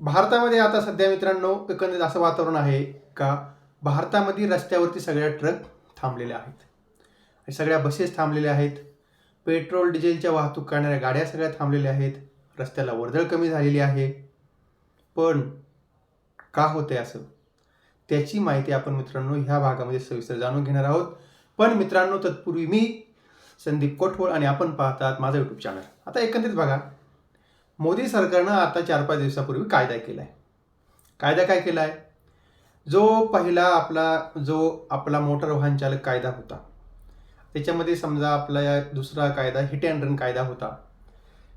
भारतामध्ये आता सध्या मित्रांनो एकंदरीत असं वातावरण आहे का भारतामध्ये रस्त्यावरती सगळ्या ट्रक थांबलेल्या आहेत. सगळ्या बसेस थांबलेल्या आहेत. पेट्रोल डिझेलच्या वाहतूक करणाऱ्या गाड्या सगळ्या थांबलेल्या आहेत. रस्त्याला वर्दळ कमी झालेली आहे. पण का होते असं? त्याची माहिती आपण मित्रांनो ह्या भागामध्ये सविस्तर जाणून घेणार आहोत. पण मित्रांनो तत्पूर्वी मी संदीप कोठोळ आणि आपण पाहतात माझा यूट्यूब चॅनल आता एकंदरीत बघा मोदी सरकारनं आता चार पाच दिवसापूर्वी कायदा केला आहे कायदा काय केला आहे जो पहिला आपला जो आपला मोटर वाहन चालक कायदा होता. त्याच्यामध्ये समजा आपला या दुसरा कायदा हिट अँड रन कायदा होता.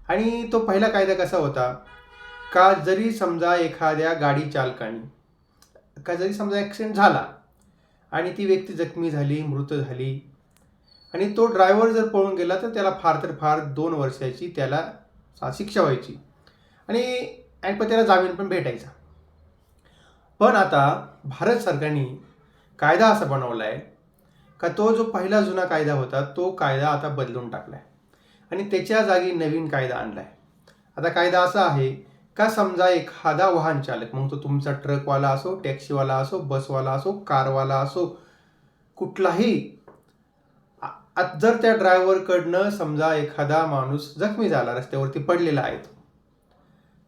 आणि तो पहिला कायदा कसा होता? का जरी समजा एखाद्या गाडी चालकाने का जरी समजा ॲक्सिडेंट झाला आणि ती व्यक्ती जखमी झाली मृत झाली आणि तो ड्रायव्हर जर पळून गेला तर त्याला फार तर फार दोन वर्षाची त्याला शिक्षा व्हायची. आणि आणि त्याला जामीन पण भेटायचा. पण आता भारत सरकारने कायदा असा बनवला आहे का तो जो पहिला जुना कायदा होता तो कायदा आता बदलून टाकला आहे आणि त्याच्या जागी नवीन कायदा आणला आहे आता कायदा असा आहे का समजा एखादा वाहन चालक मग तो तुमचा ट्रकवाला असो टॅक्सीवाला असो बसवाला असो कारवाला असो कुठलाही जर त्या ड्रायव्हरकडनं समजा एखादा माणूस जखमी झाला रस्त्यावरती पडलेला आहे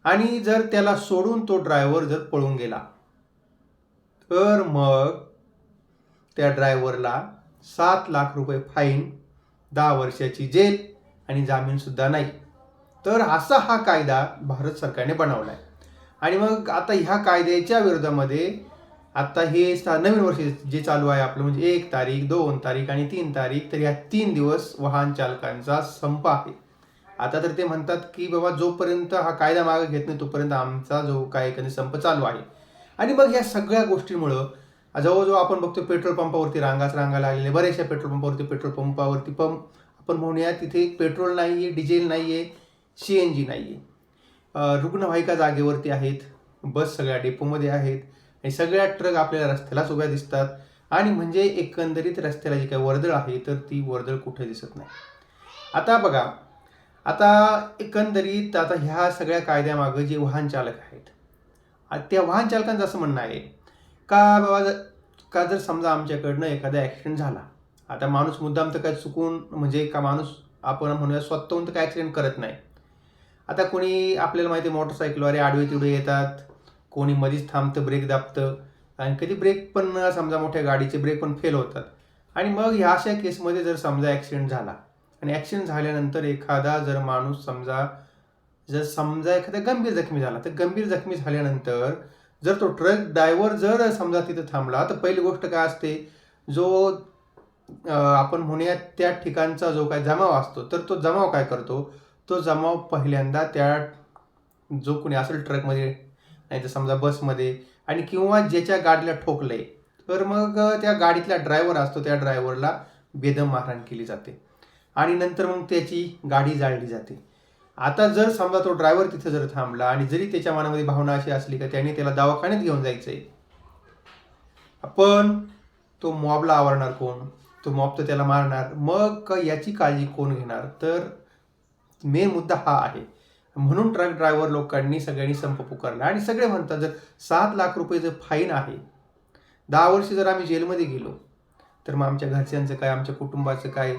आणि जर त्याला सोडून तो ड्रायव्हर जर पळून गेला तर मग त्या ड्रायव्हरला सात लाख रुपये फाईन दहा वर्षाची जेल आणि जामीनसुद्धा नाही. तर असा हा कायदा भारत सरकारने बनवला आहे आणि मग आता ह्या कायद्याच्या विरोधामध्ये आता हे सा- नवीन वर्ष जे चालू आहे आपलं म्हणजे एक तारीख दोन तारीख आणि तीन तारीख तर या तीन दिवस वाहन चालकांचा संप आहे. आता तर ते म्हणतात की बाबा जोपर्यंत हा कायदा मागे घेत नाही तोपर्यंत आमचा जो काय एखादी संप चालू आहे. आणि मग या सगळ्या गोष्टींमुळं जवळजवळ आपण बघतो पेट्रोल पंपावरती रांगाच रांगा लागलेले बऱ्याचशा पेट्रोल पंपावरती पेट्रोल पंपावरती पंप आपण म्हणूया तिथे पेट्रोल नाही आहे डिझेल नाही आहे सी एन जी नाही आहे रुग्णवाहिका जागेवरती आहेत बस सगळ्या डेपोमध्ये आहेत. आणि सगळ्या ट्रक आपल्याला रस्त्यालाच उभ्या दिसतात. आणि म्हणजे एकंदरीत रस्त्याला जी काही वर्दळ आहे तर ती वर्दळ कुठे दिसत नाही. आता बघा आता एकंदरीत आता ह्या सगळ्या कायद्यामागं जे वाहन चालक आहेत त्या वाहन चालकांचं असं म्हणणं आहे का बाबा जर- का जर समजा आमच्याकडनं एखादा ॲक्सिडेंट झाला आता माणूस मुद्दाम तर काय चुकून म्हणजे का माणूस आपण म्हणूया स्वतःहून तर काय ॲक्सिडेंट करत नाही. आता कोणी आपल्याला माहिती आहे मोटरसायकलवाले आडवे तिडवे येतात कोणी मधीच थांबतं ब्रेक दाबतं. आणि कधी ब्रेक पण समजा मोठ्या गाडीचे ब्रेक पण फेल होतात. आणि मग ह्या अशा केसमध्ये जर समजा ॲक्सिडेंट झाला आणि ॲक्सिडेंट झाल्यानंतर एखादा जर माणूस समजा जर समजा एखादा गंभीर जखमी झाला तर गंभीर जखमी झाल्यानंतर जर तो ट्रक ड्रायव्हर जर समजा तिथं थांबला तर पहिली गोष्ट काय असते? जो आपण म्हणूया त्या ठिकाणचा जो काय जमाव असतो तर तो जमाव काय करतो? तो जमाव पहिल्यांदा त्या जो कोणी असेल ट्रकमध्ये नाही तर समजा बसमध्ये आणि किंवा ज्याच्या गाडीला ठोकलंय तर मग त्या गाडीतला ड्रायव्हर असतो त्या ड्रायव्हरला बेदम मारहाण केली जाते. आणि नंतर मग त्याची गाडी जाळली जाते. आता जर समजा तो ड्रायव्हर तिथं जर थांबला आणि जरी त्याच्या मनामध्ये भावना अशी असली का त्याने त्याला दवाखान्यात घेऊन जायचं आहे पण तो मॉबला आवरणार कोण? तो मॉब तर त्याला मारणार. मग याची काळजी कोण घेणार? तर मेन मुद्दा हा आहे. म्हणून ट्रक ड्रायव्हर लोकांनी सगळ्यांनी संप पुकारला. आणि सगळे म्हणतात जर सात लाख रुपये जर फाईन आहे दहा वर्षी जर आम्ही जेलमध्ये गेलो तर मग आमच्या घरच्यांचं काय आमच्या कुटुंबाचं काय?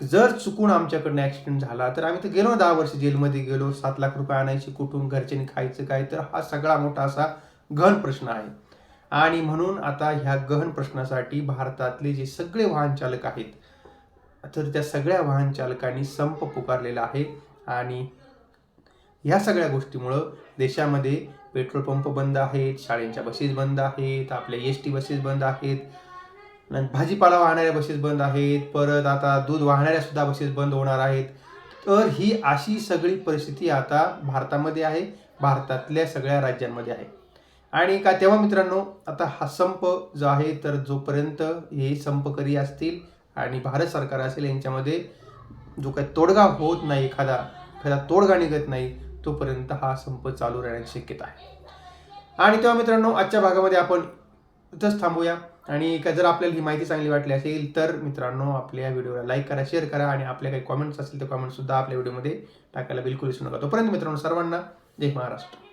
जर चुकून आमच्याकडनं ॲक्सिडेंट झाला तर आम्ही तर गेलो ना दहा वर्ष जेलमध्ये गेलो सात लाख रुपये आणायचे कुठून घरच्यांनी खायचं काय तर हा सगळा मोठा असा गहन प्रश्न आहे. आणि म्हणून आता ह्या गहन प्रश्नासाठी भारतातले जे सगळे वाहन चालक आहेत तर त्या सगळ्या वाहन चालकांनी संप पुकारलेला आहे. आणि ह्या सगळ्या गोष्टीमुळं देशामध्ये पेट्रोल पंप बंद आहेत शाळेंच्या बसेस बंद आहेत आपल्या एस टी बसेस बंद आहेत भाजीपाला वाहणाऱ्या बसेस बंद आहेत परत आता दूध वाहणाऱ्या सुद्धा बसेस बंद होणार आहेत. तर ही अशी सगळी परिस्थिती आता भारतामध्ये आहे भारतातल्या सगळ्या राज्यांमध्ये आहे. आणि का तेव्हा मित्रांनो आता हा संप जो आहे तर जोपर्यंत हे संपकरी असतील आणि भारत सरकार असेल यांच्यामध्ये जो काही तोडगा होत नाही एखादा एखादा तोडगा निघत नाही तोपर्यंत हा संप चालू राहण्याची शक्यता आहे. आणि तेव्हा मित्रांनो आजच्या भागामध्ये आपण इथंच थांबूया. आणि का जर आपल्याला ही माहिती चांगली वाटली असेल तर मित्रांनो आपल्या व्हिडिओला लाईक करा शेअर करा आणि आपल्या काही कॉमेंट्स असतील ते कॉमेंट्स सुद्धा आपल्या व्हिडिओमध्ये टाकायला बिलकुल विसरू नका. तोपर्यंत मित्रांनो सर्वांना जय महाराष्ट्र.